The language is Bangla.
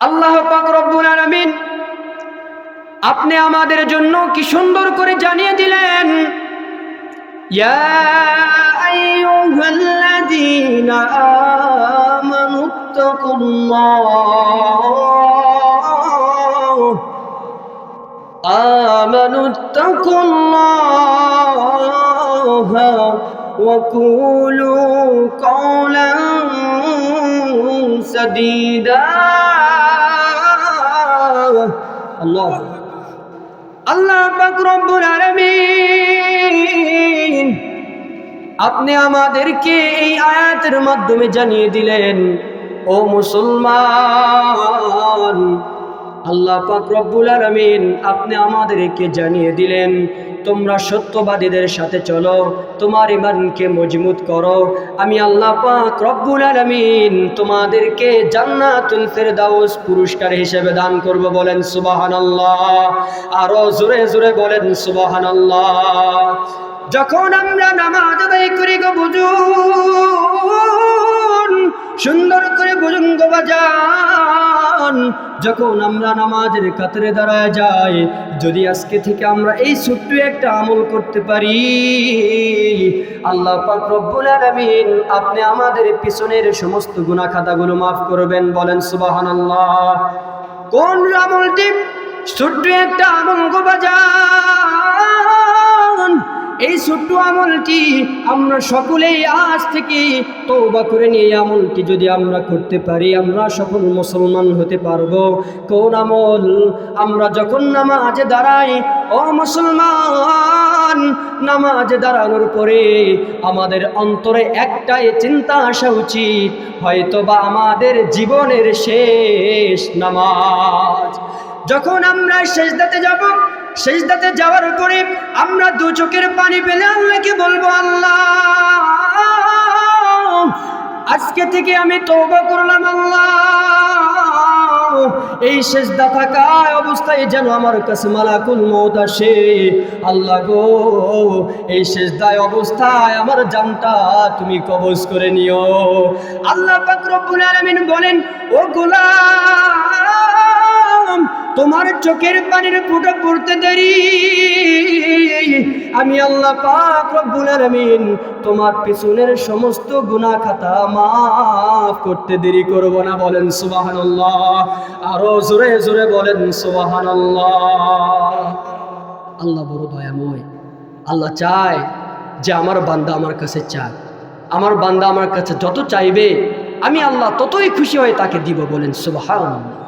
আল্লাহ পাক রব্বুল আলামিন আপনি আমাদের জন্য কি সুন্দর করে জানিয়ে দিলেন ইয়া আইয়ুহাল্লাযীনা আমানু তাকুল্লাহ আমানু তাকুল্লাহ وقولوا قولا سديدا الله আল্লাহ রব্বুল আপনি আমাদেরকে এই আয়াতের মাধ্যমে জানিয়ে দিলেন, ও মুসলমান, আল্লাহ পাক রব্বুল আলামিন, আপনি আমাদেরকে জানিয়ে দিলেন তোমরা সত্যবাদীদের সাথে চলো, তোমার ইমানকে মজবুত করো। আমি আল্লাহ পাক রব্বুল আলামিন তোমাদেরকে জান্নাতুল ফেরদাউস পুরস্কার হিসেবে দান করব বলেন সুবাহান সুবহানাল্লাহ। আরও জোরে জোরে বলেন সুবহানাল্লাহ। যখন আমরা নামাজ আদায় করি গো বুঝুন সুন্দর করে বুঝুন গো বাজান যখন আমরা নামাজের কাতারে দাঁড়ায় যাই, যদি আজকে থেকে আমরা এই ছোট্ট একটা আমল করতে পারি, আল্লাহ পাক রব্বুল আলামিন আপনি আমাদের পিছনের সমস্ত গুনাহ খাতাগুলো মাফ করবেন, বলেন সুবহানাল্লাহ। কোন আমলটি ছোট্ট একটা আমল গো বাজান আমলটি আমরা সকলেই আজ থেকে তৌবা করে নিয়ে আমলটি যদি আমরা করতে পারি, আমরা সফল মুসলমান হতে পারব। কোন আমল? আমরা যখন নামাজে দাঁড়াই ও মুসলমান, নামাজে দাঁড়ানোর পরে আমাদের অন্তরে একটাই চিন্তা আসা উচিত হয়তো বা আমাদের জীবনের শেষ নামাজ। যখন আমরা শেষদাতে যাব শেষদাতে যাওয়ার পরে আমরা দু চোখের পানি পেলে আল্লাহকে বলব, আল্লাহ, আজকে থেকে আমি তৌবা করলাম, আল্লাহ। এই শেষদা থাকা অবস্থায় যেন আমার কাছে মালাকুল মৌত আসে। আল্লাহ গো, এই শেষদায় অবস্থায় আমার জানটা তুমি কবজ করে নিও। আল্লাহ পাক রব্বুল বলেন, ও গোলাম তোমার চোখের পানির ফুটো পড়তে দেরি। আমি আল্লাহ পাক রব্বুল আলামিন তোমার পিছনের সমস্ত গুনাহ খাতা মাফ করতে দেরি করব না বলেন সুবহানাল্লাহ। আরও জোরে জোরে বলেন সুবহানাল্লাহ। আল্লাহ বড় দয়াময়। আল্লাহ চায় যে আমার বান্দা আমার কাছে চায় আমার বান্দা আমার কাছে যত চাইবে, আমি আল্লাহ ততই খুশি হয়ে তাকে দিব বলেন সুবহানাল্লাহ।